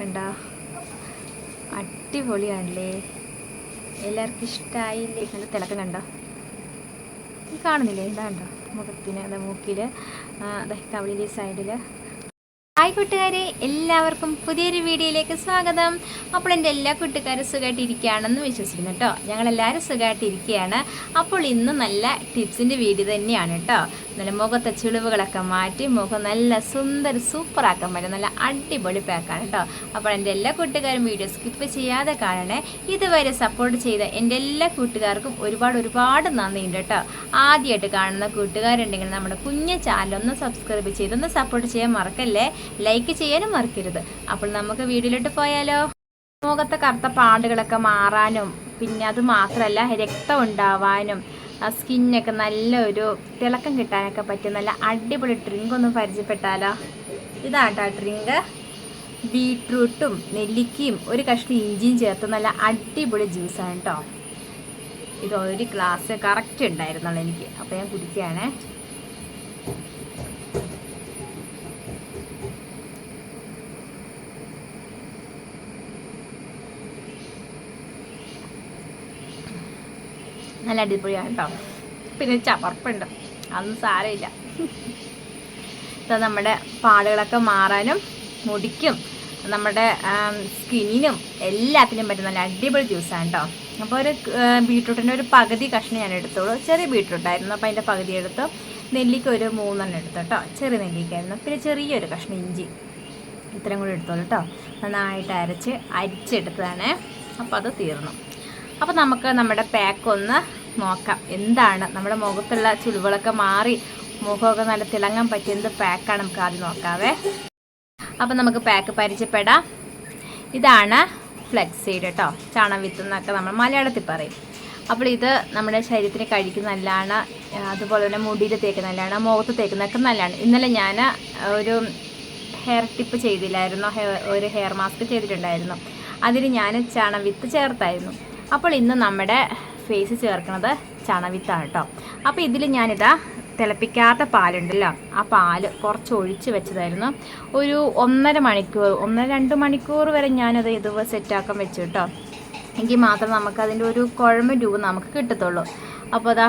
കണ്ടോ? അടിപൊളിയാണല്ലേ? എല്ലാവർക്കും ഇഷ്ടമായില്ലേ നല്ല തിളക്കം കണ്ട? ഈ കാണുന്നില്ലേ? ഇതാണ്ടോ മുഖത്തിന് അതാ മൂക്കിൽ കവളിലെ സൈഡിൽ ഹായ് കൂട്ടുകാരെ എല്ലാവർക്കും പുതിയൊരു വീഡിയോയിലേക്ക് സ്വാഗതം. അപ്പോൾ എന്റെ എല്ലാ കൂട്ടുകാരും സുഖമായിട്ടിരിക്കുകയാണെന്ന് വിശ്വസിക്കുന്നു കേട്ടോ. ഞങ്ങളെല്ലാവരും സുഖമായിട്ടിരിക്കുകയാണ് അപ്പോൾ ഇന്ന് നല്ല ടിപ്സിന്റെ വീഡിയോ തന്നെയാണ് കേട്ടോ. നല്ല മുഖത്തെ ചുളിവുകളൊക്കെ മാറ്റി മുഖം നല്ല സുന്ദര സൂപ്പറാക്കാൻ പറ്റും. നല്ല അടിപൊളി പാക്കാണ് കേട്ടോ. അപ്പോൾ എന്റെ എല്ലാ കൂട്ടുകാരും വീഡിയോ സ്കിപ്പ് ചെയ്യാതെ കാണണേ. ഇതുവരെ സപ്പോർട്ട് ചെയ്ത എന്റെ എല്ലാ കൂട്ടുകാർക്കും ഒരുപാട് ഒരുപാട് നന്ദിയുണ്ട് കേട്ടോ. ആദ്യമായിട്ട് കാണുന്ന കൂട്ടുകാരുണ്ടെങ്കിൽ നമ്മുടെ കുഞ്ഞ ചാനൽ ഒന്ന് സബ്സ്ക്രൈബ് ചെയ്തൊന്ന് സപ്പോർട്ട് ചെയ്യാൻ മറക്കല്ലേ? ലൈക്ക് ചെയ്യാനും മറക്കരുത്. അപ്പോൾ നമുക്ക് വീഡിയോയിലോട്ട് പോയാലോ? മുഖത്തെ കറുത്ത പാടുകളൊക്കെ മാറാനും പിന്നെ അത് മാത്രമല്ല രക്തം ഉണ്ടാവാനും സ്കിന്നൊക്കെ നല്ലൊരു തിളക്കം കിട്ടാനൊക്കെ പറ്റും. നല്ല അടിപൊളി ഡ്രിങ്ക് ഒന്ന് പരിചയപ്പെട്ടാലോ? ഇതാട്ടോ ഡ്രിങ്ക് ബീട്രൂട്ടും നെല്ലിക്കയും ഒരു കഷ്ണം ഇഞ്ചിയും ചേർത്ത് നല്ല അടിപൊളി ജ്യൂസാണ് കേട്ടോ ഇത് ഒരു ഗ്ലാസ് കറക്റ്റ് ഉണ്ടായിരുന്നുള്ളൂ എനിക്ക്. അപ്പോൾ ഞാൻ കുടിക്കുകയാണേ. നല്ല അടിപൊളിയാണ് കേട്ടോ പിന്നെ ചവർപ്പുണ്ട്. അതൊന്നും സാരമില്ല. നമ്മുടെ പാടുകളൊക്കെ മാറാനും മുടിക്കും. നമ്മുടെ സ്കിന്നിനും എല്ലാത്തിനും പറ്റും നല്ല അടിപൊളി ജ്യൂസാണ് കേട്ടോ അപ്പോൾ ഒരു ബീട്രൂട്ടിന്റെ ഒരു പകുതി കഷ്ണം ഞാൻ എടുത്തോളൂ. ചെറിയ ബീട്രൂട്ടായിരുന്നു. അപ്പോൾ അതിന്റെ പകുതി എടുത്തു. നെല്ലിക്ക ഒരു മൂന്നെണ്ണം എടുത്തു കേട്ടോ ചെറിയ നെല്ലിക്കായിരുന്നു. പിന്നെ ചെറിയൊരു കഷ്ണം ഇഞ്ചി. ഇത്രയും കൂടി എടുത്തോളൂ കേട്ടോ നന്നായിട്ട് അരച്ച് അരിച്ചെടുത്തതാണ്. അപ്പോൾ അത് തീർന്നു. അപ്പോൾ നമുക്ക് നമ്മുടെ പാക്ക് ഒന്ന് നോക്കാം. എന്താണ്? നമ്മുടെ മുഖത്തുള്ള ചുളിവുകളൊക്കെ മാറി മുഖമൊക്കെ നല്ല തിളങ്ങാൻ പറ്റിയ എന്ത് പാക്കാണ് നമുക്ക് ആദ്യം നോക്കാവേ. അപ്പം നമുക്ക് പാക്ക് പരിചയപ്പെടാം. ഇതാണ് ഫ്ലെക്സീഡ് കേട്ടോ കേട്ടോ ചാണവിത്ത് എന്നൊക്കെ നമ്മൾ മലയാളത്തിൽ പറയും. അപ്പോൾ ഇത് നമ്മുടെ ശരീരത്തിന് കഴിക്കുന്ന നല്ലതാണ്. അതുപോലെ തന്നെ മുടിയിൽ തേക്കുന്ന നല്ലതാണ്. മുഖത്ത് തേക്കുന്നതൊക്കെ നല്ലതാണ്. ഇന്നലെ ഞാൻ ഒരു ഹെയർ ടിപ്പ് ചെയ്തില്ലായിരുന്നു. ഒരു ഹെയർ മാസ്ക് ചെയ്തിട്ടുണ്ടായിരുന്നു. അതിന് ഞാൻ ചാണവിത്ത് ചേർത്തായിരുന്നു. അപ്പോൾ ഇന്ന് നമ്മുടെ ഫേസ് ചേർക്കുന്നത് ചണവിത്താണ് കേട്ടോ അപ്പോൾ ഇതിൽ ഞാനിതാ തിളപ്പിക്കാത്ത പാലുണ്ടല്ലോ. ആ പാൽ കുറച്ച് ഒഴിച്ച് വെച്ചതായിരുന്നു. ഒരു ഒന്നര മണിക്കൂർ ഒന്നര രണ്ട് മണിക്കൂർ വരെ ഞാനത് ഇത് സെറ്റാക്കാൻ വെച്ചു കേട്ടോ എങ്കിൽ മാത്രം നമുക്ക് അതിന്റെ ഒരു കുഴമ്പ് രൂപ നമുക്ക് കിട്ടത്തുള്ളൂ. അപ്പോൾ അതാ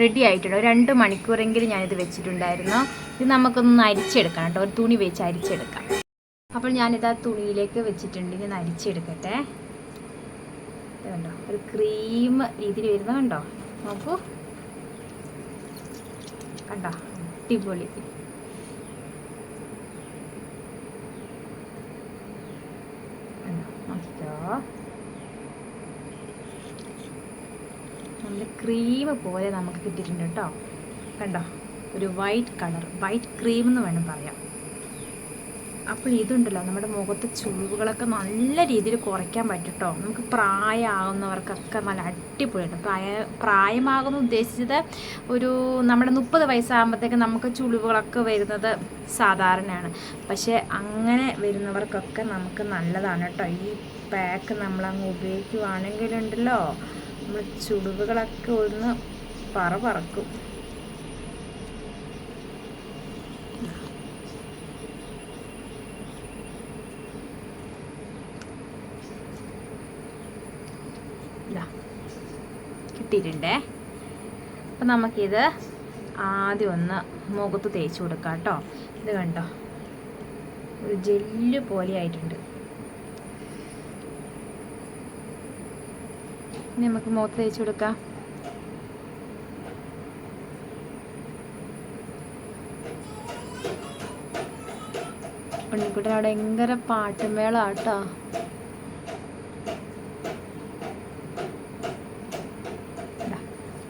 റെഡി ആയിട്ടുണ്ട്. രണ്ട് മണിക്കൂറെങ്കിലും ഞാനിത് വെച്ചിട്ടുണ്ടായിരുന്നു. ഇത് നമുക്കൊന്ന് അരിച്ചെടുക്കണം കേട്ടോ ഒരു തുണി വെച്ച് അരിച്ചെടുക്കാം. അപ്പോൾ ഞാനിത് ആ തുണിയിലേക്ക് വെച്ചിട്ടുണ്ട്. ഇനി അരിച്ചെടുക്കട്ടെ. കണ്ടോ? ഒരു ക്രീം രീതിയിൽ വരുന്നത് കണ്ടോ? നോക്കൂ. കണ്ടോ? അടിപൊളി. നല്ല ക്രീം പോലെ നമുക്ക് കിട്ടിയിട്ടുണ്ട് കേട്ടോ. കണ്ടോ? ഒരു വൈറ്റ് കളർ വൈറ്റ് ക്രീം എന്ന് വേണം പറയാം. അപ്പോൾ ഇതുണ്ടല്ലോ നമ്മുടെ മുഖത്ത് ചുളിവുകളൊക്കെ നല്ല രീതിയിൽ കുറയ്ക്കാൻ പറ്റും കേട്ടോ നമുക്ക് പ്രായമാകുന്നവർക്കൊക്കെ നല്ല അടിപൊളിയാണ് പ്രായ പ്രായമാകുന്ന ഉദ്ദേശിച്ചത് ഒരു നമ്മുടെ മുപ്പത് വയസ്സാകുമ്പോഴത്തേക്ക് നമുക്ക് ചുളിവുകളൊക്കെ വരുന്നത് സാധാരണയാണ്. പക്ഷേ അങ്ങനെ വരുന്നവർക്കൊക്കെ നമുക്ക് നല്ലതാണ് കേട്ടോ ഈ പാക്ക് നമ്മളങ്ങ് ഉപയോഗിക്കുവാണെങ്കിലുണ്ടല്ലോ നമ്മൾ ചുളിവുകളൊക്കെ ഒന്ന് പറ പറക്കും ഇതാ കിട്ടിയിട്ടുണ്ടേ അപ്പം നമുക്കിത് ആദ്യം ഒന്ന് മുഖത്ത് തേച്ച് കൊടുക്കാം കേട്ടോ. ഇത് കണ്ടോ? ഒരു ജെല്ല് പോലെ ആയിട്ടുണ്ട്. ഇനി നമുക്ക് മുഖത്ത് തേച്ച് കൊടുക്കാം. ഉണ്ണിക്കുട്ടൻ അവിടെ ഭയങ്കര പാട്ടുമേളാട്ടോ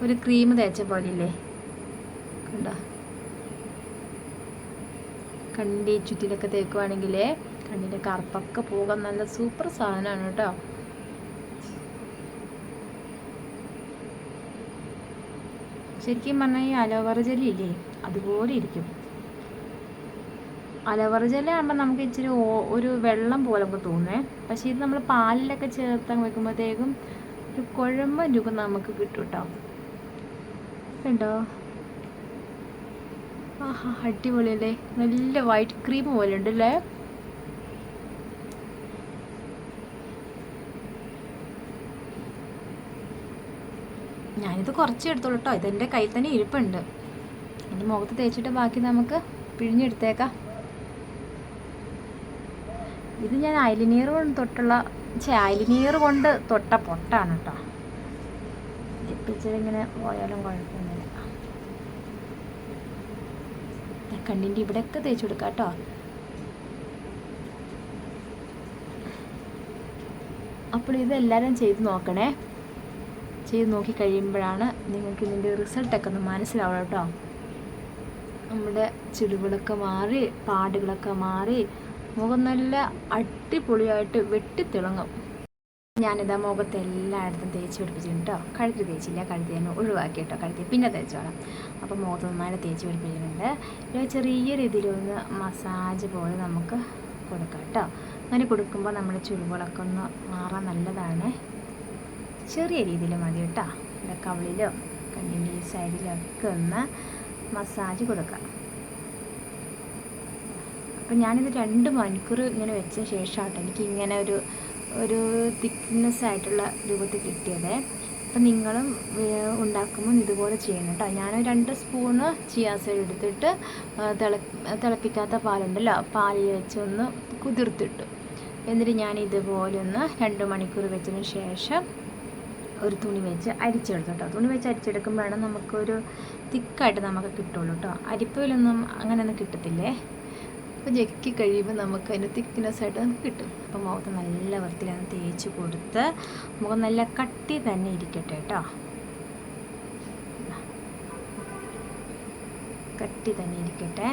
ഒരു ക്രീം തേച്ച പോലെ ഇല്ലേ കണ്ടോ? കണ്ടി ചുറ്റിലൊക്കെ തേക്കുവാണെങ്കിൽ കണ്ണിന്റെ കറുപ്പൊക്കെ പോകാൻ നല്ല സൂപ്പർ സാധനമാണ് കേട്ടോ. ശരിക്കും പറഞ്ഞാൽ ഈ അലോവറ ജെല്ലി ഇല്ലേ? അതുപോലെ ഇരിക്കും. അലവറ ജെല്ലി ആകുമ്പോൾ നമുക്ക് ഇച്ചിരി ഒരു വെള്ളം പോലെ നമുക്ക് തോന്നേ. പക്ഷേ ഇത് നമ്മൾ പാലിലൊക്കെ ചേർത്ത് വെക്കുമ്പോഴത്തേക്കും ഒരു കുഴമ്പ രൂപം നമുക്ക് കിട്ടും കേട്ടോ. കണ്ടോ ആഹാ അടിപൊളിയല്ലേ? നല്ല വൈറ്റ് ക്രീം പോലെ ഉണ്ടല്ലേ ഞാനിത് കുറച്ച് എടുത്തോളൂ കേട്ടോ ഇതെന്റെ കയ്യിൽ തന്നെ ഇരിപ്പുണ്ട്. എന്റെ മുഖത്ത് തേച്ചിട്ട് ബാക്കി നമുക്ക് പിഴിഞ്ഞെടുത്തേക്കാം. ഇത് ഞാൻ അയലിനീർ കൊണ്ട് തൊട്ടുള്ള ചേ കൊണ്ട് തൊട്ട പൊട്ടാണ് കേട്ടോ ഇപ്പിച്ചിങ്ങനെ പോയാലും കുഴപ്പമൊന്നുമില്ല. കണ്ണിന്റെ ഇവിടെയൊക്കെ തേച്ച് കൊടുക്കാം കേട്ടോ. അപ്പോൾ ഇതെല്ലാവരും ചെയ്ത് നോക്കണേ. ചെയ്ത് നോക്കി കഴിയുമ്പോഴാണ് നിങ്ങൾക്ക് ഇതിന്റെ റിസൾട്ടൊക്കെ ഒന്ന് മനസ്സിലാവുക കേട്ടോ. നമ്മുടെ ചുളിവുകളൊക്കെ മാറി പാടുകളൊക്കെ മാറി മുഖം നല്ല അടിപൊളിയായിട്ട് വെട്ടിത്തിളങ്ങും. ഞാനിതാ മുഖത്ത് എല്ലായിടത്തും തേച്ച് പിടിപ്പിച്ചിട്ടുണ്ട് കേട്ടോ. കഴുത്തിൽ തേച്ചില്ല കഴുത്തി തന്നെ ഒഴിവാക്കി കേട്ടോ കഴുത്തി പിന്നെ തേച്ചോളാം. അപ്പോൾ മുഖത്ത് നന്നായിട്ട് തേച്ച് പിടിപ്പിച്ചിട്ടുണ്ട്. ഒരു ചെറിയ രീതിയിലൊന്ന് മസാജ് പോലെ നമുക്ക് കൊടുക്കാം കേട്ടോ. അങ്ങനെ കൊടുക്കുമ്പോൾ നമ്മുടെ ചുരുവുകളൊക്കെ ഒന്ന് മാറാൻ നല്ലതാണ്. ചെറിയ രീതിയിൽ മതി കേട്ടോ. ഇവിടെ കവിളിലോ കണ്ണിന്റെ സൈഡിലൊക്കെ ഒന്ന് മസാജ് കൊടുക്കാം. അപ്പം ഞാനിത് രണ്ട് മണിക്കൂർ ഇങ്ങനെ വെച്ച ശേഷമാട്ടോ. എനിക്ക് ഇങ്ങനെ ഒരു ഒരു തിക്നെസ് ആയിട്ടുള്ള രൂപത്തിൽ കിട്ടിയത്. അപ്പം നിങ്ങളും ഉണ്ടാക്കുമ്പോൾ ഇതുപോലെ ചെയ്യണം കേട്ടോ. ഞാൻ രണ്ട് സ്പൂണ് ചിയാസൈഡ് എടുത്തിട്ട് തിള തിളപ്പിക്കാത്ത പാലുണ്ടല്ലോ പാലിൽ വെച്ചൊന്ന് കുതിർത്തിട്ടു. എന്നിട്ട് ഞാൻ ഇതുപോലെ ഒന്ന് രണ്ട് മണിക്കൂർ വെച്ചതിന് ശേഷം ഒരു തുണി വെച്ച് അരിച്ചെടുത്തു കേട്ടോ. തുണി വെച്ച് അരിച്ചെടുക്കുമ്പോഴാണ് നമുക്കൊരു തിക്കായിട്ട് നമുക്ക് കിട്ടുള്ളൂ കേട്ടോ. അരിപ്പയിലൊന്നും അങ്ങനെയൊന്നും കിട്ടത്തില്ലേ? അപ്പോൾ ഞെക്കി കഴിയുമ്പോൾ നമുക്ക് അതിന്റെ തിക്നെസ് ആയിട്ട് നമുക്ക് കിട്ടും. അപ്പോൾ മുഖത്ത് നല്ല വൃത്തിയിലാണ് തേച്ച് കൊടുത്ത് മുഖം നല്ല കട്ടി തന്നെ ഇരിക്കട്ടെ കേട്ടോ കട്ടി തന്നെ ഇരിക്കട്ടെ.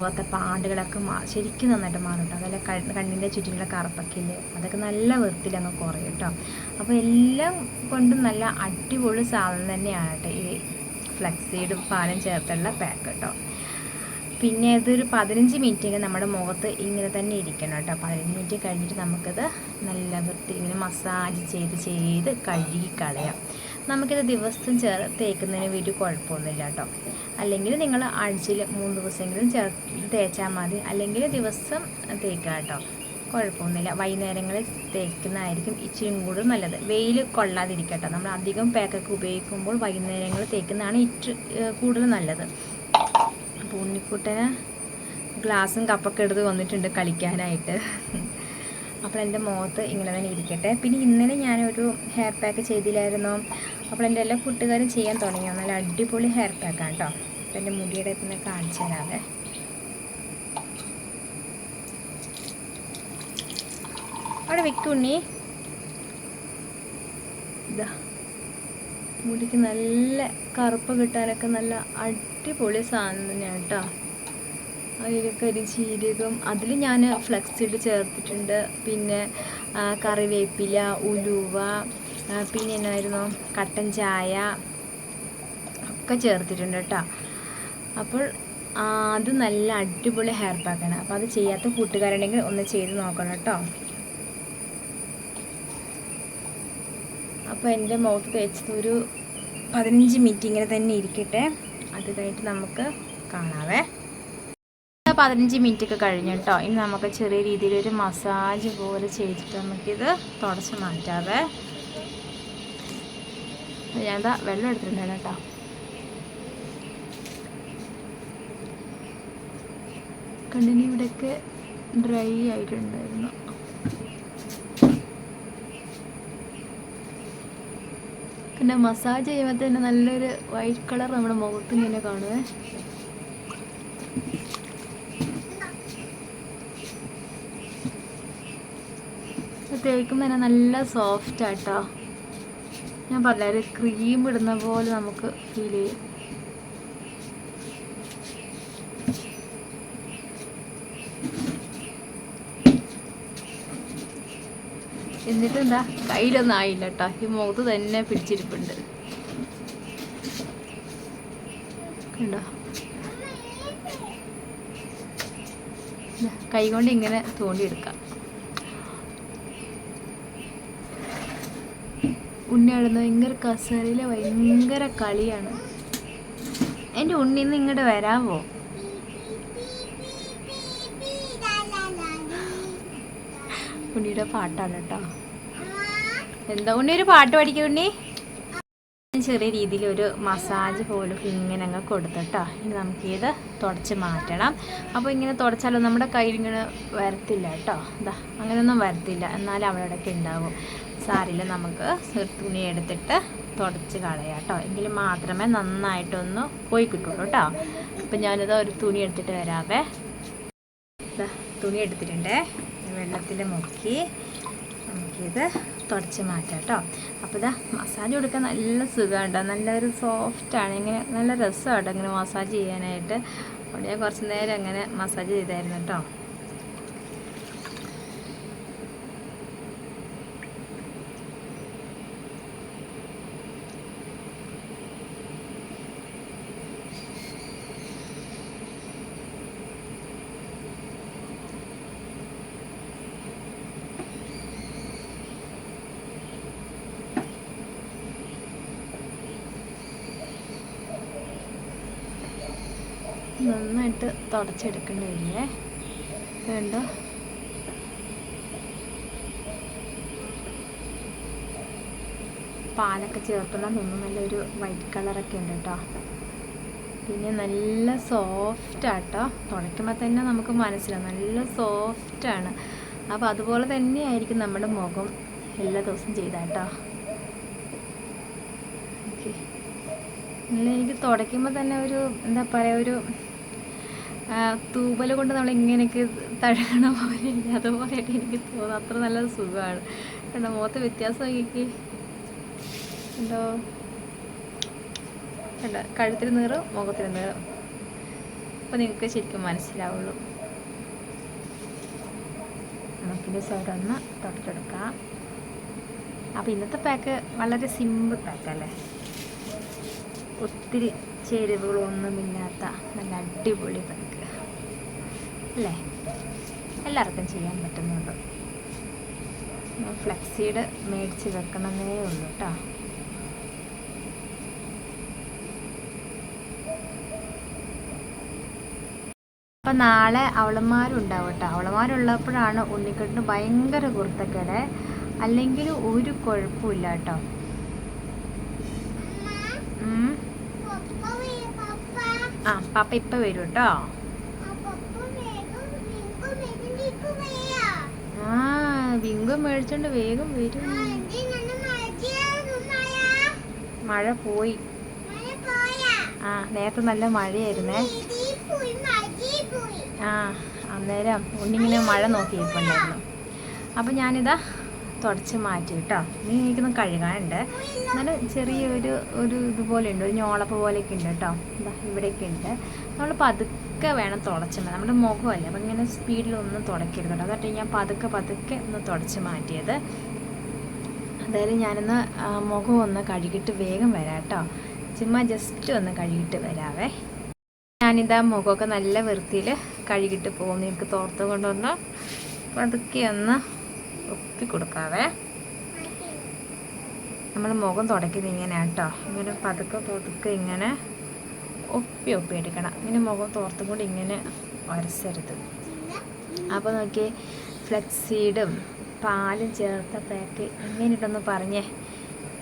മുഖത്തെ പാണ്ടുകളൊക്കെ മാ ശരിക്കും നന്നായിട്ട് മാറും കേട്ടോ അതല്ല കണ്ണ് കണ്ണിന്റെ ചുറ്റിലുള്ള കറുപ്പൊക്കെ ഇല്ലേ അതൊക്കെ നല്ല വൃത്തിയിൽ അങ്ങ് കുറയും കേട്ടോ അപ്പോൾ എല്ലാം കൊണ്ടും നല്ല അടിപൊളി സാധനം തന്നെയാണ് കേട്ടോ ഈ ഫ്ലക്സീഡും പാലും ചേർത്തുള്ള പാക്ക് കേട്ടോ പിന്നെ ഇതൊരു പതിനഞ്ച് മിനിറ്റ് നമ്മുടെ മുഖത്ത് ഇങ്ങനെ തന്നെ ഇരിക്കണം കേട്ടോ. പതിനഞ്ച് മിനിറ്റ് കഴിഞ്ഞിട്ട് നമുക്കത് നല്ല വൃത്തി ഇങ്ങനെ മസാജ് ചെയ്ത് ചെയ്ത് കഴുകി കളയാം. നമുക്കിത് ദിവസം ചേർ തേക്കുന്നതിന് വലിയ കുഴപ്പമൊന്നുമില്ല കേട്ടോ. അല്ലെങ്കിൽ നിങ്ങൾ ആഴ്ചയിൽ മൂന്ന് ദിവസമെങ്കിലും ചേർ തേച്ചാൽ മതി. അല്ലെങ്കിൽ ദിവസം തേക്കുക കേട്ടോ. കുഴപ്പമൊന്നുമില്ല. വൈകുന്നേരങ്ങളിൽ തേക്കുന്നതായിരിക്കും ഇച്ചിരി കൂടുതൽ നല്ലത്. വെയിൽ കൊള്ളാതിരിക്കട്ടോ നമ്മൾ അധികം പാക്കൊക്കെ ഉപയോഗിക്കുമ്പോൾ വൈകുന്നേരങ്ങളിൽ തേക്കുന്നതാണ് ഇച്ചിരി കൂടുതൽ നല്ലത്. അപ്പോൾ ഉണ്ണിക്കുട്ടന് ഗ്ലാസും കപ്പൊക്കെ എടുത്ത് വന്നിട്ടുണ്ട് കളിക്കാനായിട്ട്. അപ്പോൾ എന്റെ മുഖത്ത് ഇങ്ങനെ തന്നെ ഇരിക്കട്ടെ. പിന്നെ ഇന്നലെ ഞാനൊരു ഹെയർ പാക്ക് ചെയ്തില്ലായിരുന്നു. അപ്പോൾ എന്റെ എല്ലാ കൂട്ടുകാരും ചെയ്യാൻ തുടങ്ങിയോ നല്ല അടിപൊളി ഹെയർ പാക്കാണ് കേട്ടോ. അപ്പോൾ എന്റെ മുടിയുടെ തന്നെ കാണിച്ചു തരാതെ അവിടെ വെക്കുണ്ണി ഇതാ. മുടിക്ക് നല്ല കറുപ്പ് കിട്ടാനൊക്കെ നല്ല അടിപൊളി സാധനം തന്നെയാണ് കേട്ടോ. ഒരു കരിചീരകം അതിൽ ഞാൻ ഫ്ലക്സിഡ് ചേർത്തിട്ടുണ്ട്. പിന്നെ കറിവേപ്പില ഉലുവ പിന്നെ എന്നായിരുന്നു? കട്ടൻ ചായ ഒക്കെ ചേർത്തിട്ടുണ്ട് കേട്ടോ. അപ്പോൾ അത് നല്ല അടിപൊളി ഹെയർ പാക്കാണ് അപ്പോൾ അത് ചെയ്യാത്ത കൂട്ടുകാരുണ്ടെങ്കിൽ ഒന്ന് ചെയ്ത് നോക്കണം കേട്ടോ. അപ്പോൾ എന്റെ മുഖത്ത് തേച്ചത് ഒരു പതിനഞ്ച് മിനിറ്റ് ഇങ്ങനെ തന്നെ ഇരിക്കട്ടെ. അത് കഴിഞ്ഞിട്ട് നമുക്ക് കാണാവേ. പതിനഞ്ച് മിനിറ്റ് ഒക്കെ കഴിഞ്ഞു കേട്ടോ. ഇനി നമുക്ക് ചെറിയ രീതിയിലൊരു മസാജ് പോലെ ചെയ്തിട്ട് നമുക്കിത് തുടച്ച് മാറ്റാവേ. എന്താ വെള്ളം എടുത്തിട്ടുണ്ടായിരുന്നു കേട്ടോ. കണ്ണിന് ഇവിടെയൊക്കെ ഡ്രൈ ആയിട്ടുണ്ടായിരുന്നു. പിന്നെ മസാജ് ചെയ്യുമ്പോൾ തന്നെ നല്ലൊരു വൈറ്റ് കളർ നമ്മുടെ മുഖത്ത് ഇങ്ങനെ കാണുവേ. തേക്കുമ്പോൾ തന്നെ നല്ല സോഫ്റ്റ് ആട്ടോ. ഞാൻ പറഞ്ഞ ക്രീം ഇടുന്ന പോലെ നമുക്ക് ഫീൽ ചെയ്യും. എന്നിട്ട് എന്താ കയ്യിലൊന്നും ആയില്ല കേട്ടോ ഈ മുഖത്ത് തന്നെ പിടിച്ചിരിപ്പുണ്ട്. കണ്ടോ? കൈ കൊണ്ട് ഇങ്ങനെ തോണ്ടിയെടുക്കാം. ഉണ്ണിയാടുന്ന ഭയങ്കര കസേരയിലെ ഭയങ്കര കളിയാണ്. എന്റെ ഉണ്ണിന്ന് ഇങ്ങോട്ട് വരാമോ ഉണ്ണിയുടെ പാട്ടാണ് കേട്ടോ. എന്താ ഉണ്ണി ഒരു പാട്ട് പഠിക്കും ഉണ്ണി. ചെറിയ രീതിയിൽ ഒരു മസാജ് പോലും ഇങ്ങനെ അങ്ങ് കൊടുത്തിട്ടോ. ഇനി നമുക്ക് ഇത് തുടച്ച് മാറ്റണം. അപ്പോൾ ഇങ്ങനെ തുടച്ചാലും നമ്മുടെ കയ്യിൽ ഇങ്ങനെ വരത്തില്ല കേട്ടോ. ഇതാ അങ്ങനെയൊന്നും വരത്തില്ല. എന്നാലും അവിടെയൊക്കെ ഉണ്ടാവും. സാരില്ല നമുക്ക് തുണി എടുത്തിട്ട് തുടച്ച് കളയാം കേട്ടോ. എങ്കിൽ മാത്രമേ നന്നായിട്ടൊന്ന് പോയി കിട്ടുള്ളൂ കേട്ടോ. അപ്പം ഞാനിത് ഒരു തുണി എടുത്തിട്ട് വരാവേ. തുണി എടുത്തിട്ടുണ്ടേ. വെള്ളത്തിൽ മുക്കി. നമുക്കിത് തുടച്ച് മാറ്റാം കേട്ടോ. അപ്പോൾ ഇതാ മസാജ് കൊടുക്കാൻ നല്ല സുഖമുണ്ടോ നല്ലൊരു സോഫ്റ്റാണ് ഇങ്ങനെ നല്ല രസമാണ് ഇങ്ങനെ മസാജ് ചെയ്യാനായിട്ട്. അവിടെ കുറച്ച് നേരം അങ്ങനെ മസാജ് ചെയ്തായിരുന്നു കേട്ടോ. നന്നായിട്ട് തുടച്ചെടുക്കേണ്ടി വരില്ലേ കണ്ടോ? പാലൊക്കെ ചേർക്കുന്ന നിന്ന് നല്ലൊരു വൈറ്റ് കളറൊക്കെ ഉണ്ട് കേട്ടോ. പിന്നെ നല്ല സോഫ്റ്റ് ആട്ടോ. തുടയ്ക്കുമ്പോൾ തന്നെ നമുക്ക് മനസ്സിലാവും. നല്ല സോഫ്റ്റാണ് അപ്പോൾ അതുപോലെ തന്നെയായിരിക്കും നമ്മുടെ മുഖം എല്ലാ ദിവസവും ചെയ്താട്ടോ ഓക്കെ എനിക്ക് തുടയ്ക്കുമ്പോൾ തന്നെ ഒരു എന്താ പറയുക ഒരു തൂവൽ കൊണ്ട് നമ്മൾ ഇങ്ങനെയൊക്കെ തഴുകണ പോലെ അതുപോലെയൊക്കെ എനിക്ക് തോന്നുന്നു. അത്ര നല്ല സുഖമാണ്. കണ്ടോ മുഖത്ത് വ്യത്യാസം നോക്കി എന്തോ? കണ്ട കഴുത്തിന് നീറും മുഖത്തിന് നീറും. അപ്പോൾ നിങ്ങൾക്ക് ശരിക്കും മനസ്സിലാവുള്ളൂ. നമുക്കിന്റെ സൈഡ് ഒന്ന് തൊട്ടെടുക്കാം. അപ്പോൾ ഇന്നത്തെ പാക്ക് വളരെ സിമ്പിൾ പാക്കല്ലേ ഒത്തിരി ചേരുവകളൊന്നുമില്ലാത്ത നല്ല അടിപൊളി പാക്ക് അല്ലേ? എല്ലാവർക്കും ചെയ്യാൻ പറ്റുന്നുണ്ട്. ഫ്ലെക്സീഡ് മേടിച്ച് വെക്കണമെന്നേ ഉള്ളൂ കേട്ടോ. അപ്പം നാളെ അവളന്മാരുണ്ടാവും കേട്ടോ. അവളന്മാരുള്ളപ്പോഴാണ് ഉണ്ണിക്കെട്ടിന് ഭയങ്കര കുർത്തക്കേട് അല്ലെങ്കിൽ ഒരു കുഴപ്പമില്ല കേട്ടോ. ആ പാപ്പ ഇപ്പം വരും കേട്ടോ. വിങ്ക മേടിച്ചോണ്ട് വേഗം വരും. മഴ പോയി. ആ നേരത്തെ നല്ല മഴയായിരുന്നേ. ആ അന്നേരം ഉണ്ണിങ്ങനെ മഴ നോക്കിയിരിപ്പുണ്ടായിരുന്നു. അപ്പം ഞാനിതാ തുടച്ച് മാറ്റി കേട്ടോ ഇനി എനിക്കൊന്ന് കഴുകാനുണ്ട്. എന്നാലും ചെറിയൊരു ഒരു ഇതുപോലെ ഉണ്ട് ഒരു ഞോളപ്പ് പോലെയൊക്കെ ഉണ്ട് കേട്ടോ. ഇവിടെയൊക്കെ ഉണ്ട്. നമ്മൾ പതുക്കെ വേണം തുടച്ചാൽ മതി നമ്മുടെ മുഖമല്ലേ? അപ്പം ഇങ്ങനെ സ്പീഡിലൊന്നും തുടയ്ക്കരുത് കേട്ടോ. അതായത് ഞാൻ പതുക്കെ പതുക്കെ ഒന്ന് തുടച്ച് മാറ്റിയത്. അതായത് ഞാനൊന്ന് മുഖം ഒന്ന് കഴുകിയിട്ട് വേഗം വരാം കേട്ടോ. ചുമ്മാ ജസ്റ്റ് ഒന്ന് കഴുകിയിട്ട് വരാവേ. ഞാനിതാ മുഖമൊക്കെ നല്ല വൃത്തിയിൽ കഴുകിയിട്ട് പോകുന്നു. എനിക്ക് തോർത്ത് കൊണ്ടൊന്ന് പതുക്കെ ഒന്ന് ഒപ്പി കൊടുക്കാവേ. നമ്മൾ മുഖം തുടയ്ക്കുന്നത് ഇങ്ങനെ കേട്ടോ. ഇങ്ങനെ പതുക്കെ പതുക്കെ ഇങ്ങനെ ഒപ്പി ഒപ്പി എടുക്കണം. ഇങ്ങനെ മുഖം തോർത്തും കൂടി ഇങ്ങനെ ഉരസരുത് അപ്പോൾ നോക്കി ഫ്ലെക്സീഡും പാലും ചേർത്ത പാക്ക് ഇങ്ങനെയിട്ടൊന്ന് പറഞ്ഞേ.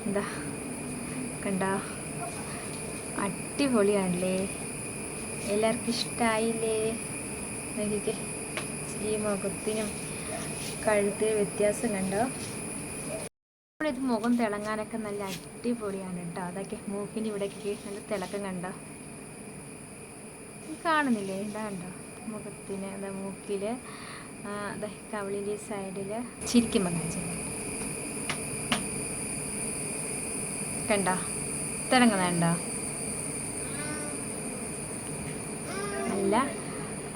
എന്താ? കണ്ട? അടിപൊളിയാണല്ലേ? എല്ലാവർക്കും ഇഷ്ടമായില്ലേ നോക്കിക്കേ ഈ മുഖത്തിനും കഴുത്തിൽ വ്യത്യാസം കണ്ടോ? ഇത് മുഖം തിളങ്ങാനൊക്കെ നല്ല അടിപൊളിയാണ് കേട്ടോ. അതൊക്കെ മൂക്കിന് ഇവിടേക്ക് നല്ല തിളക്കം കണ്ടോ? കാണുന്നില്ലേ? ഇതാ കണ്ടോ? മുഖത്തിന് അതാ മൂക്കിൽ അതെ കവളിന്റെ സൈഡിൽ ചിരിക്കും കാണിച്ചു കണ്ട? തിളങ്ങുന്നുണ്ടോ? നല്ല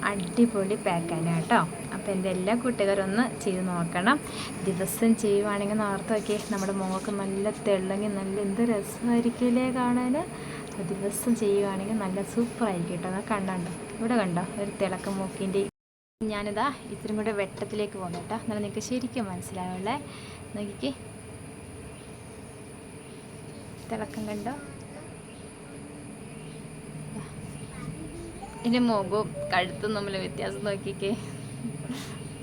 അടിപൊളി പാക്കാണ് കേട്ടോ. അപ്പോൾ എന്റെ എല്ലാ കൂട്ടുകാരും ഒന്ന് ചെയ്ത് നോക്കണം. ദിവസം ചെയ്യുവാണെങ്കിൽ ഓർത്ത് നോക്കിയേ. നമ്മുടെ മുഖമൊക്കെ നല്ല തിളങ്ങി നല്ല എന്ത് രസമായിരിക്കില്ലേ കാണാൻ ദിവസം ചെയ്യുകയാണെങ്കിൽ നല്ല സൂപ്പറായിരിക്കും കേട്ടോ. അത് കണ്ടോ ഇവിടെ കണ്ടോ? ഒരു തിളക്കം മൂക്കിന്റെ ഞാനിതാ ഇത്തിരി കൂടെ വെട്ടത്തിലേക്ക് പോകണം കേട്ടോ. എന്നാലും നിങ്ങൾക്ക് ശരിക്കും മനസ്സിലാവുള്ളേ. നോക്കിക്കേ. തിളക്കം കണ്ടോ? എന്റെ മുഖവും കഴുത്തും തമ്മിൽ വ്യത്യാസം നോക്കിക്കേ.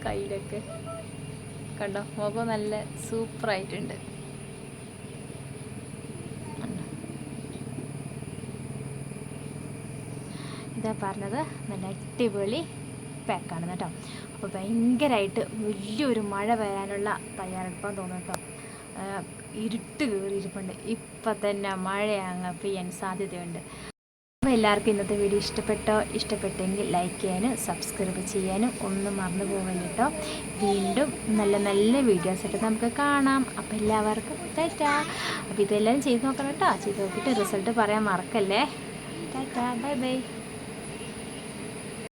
കയ്യിലൊക്കെ. കണ്ടോ? മുഖം നല്ല സൂപ്പറായിട്ടുണ്ട് ഇതാ പറഞ്ഞത് നല്ല അടിപൊളി പാക്കാണ് കേട്ടോ. അപ്പോൾ ഭയങ്കരമായിട്ട് വലിയൊരു മഴ വരാനുള്ള തയ്യാറെടുപ്പാന്ന് തോന്നുന്നു കേട്ടോ. ഇരുട്ട് കയറിയിരിപ്പുണ്ട്. ഇപ്പം തന്നെ മഴ അങ്ങ് പെയ്യാൻ സാധ്യതയുണ്ട്. അപ്പോൾ എല്ലാവർക്കും ഇന്നത്തെ വീഡിയോ ഇഷ്ടപ്പെട്ടോ? ഇഷ്ടപ്പെട്ടെങ്കിൽ ലൈക്ക് ചെയ്യാനും സബ്സ്ക്രൈബ് ചെയ്യാനും ഒന്നും മറന്നു പോകല്ല കേട്ടോ. വീണ്ടും നല്ല നല്ല വീഡിയോസ് ആയിട്ട് നമുക്ക് കാണാം. അപ്പോൾ എല്ലാവർക്കും ടാറ്റാ. അപ്പോൾ ഇതെല്ലാം ചെയ്ത് നോക്കണം കേട്ടോ. ചെയ്ത് നോക്കിയിട്ട് റിസൾട്ട് പറയാൻ മറക്കല്ലേ. Tata bye bye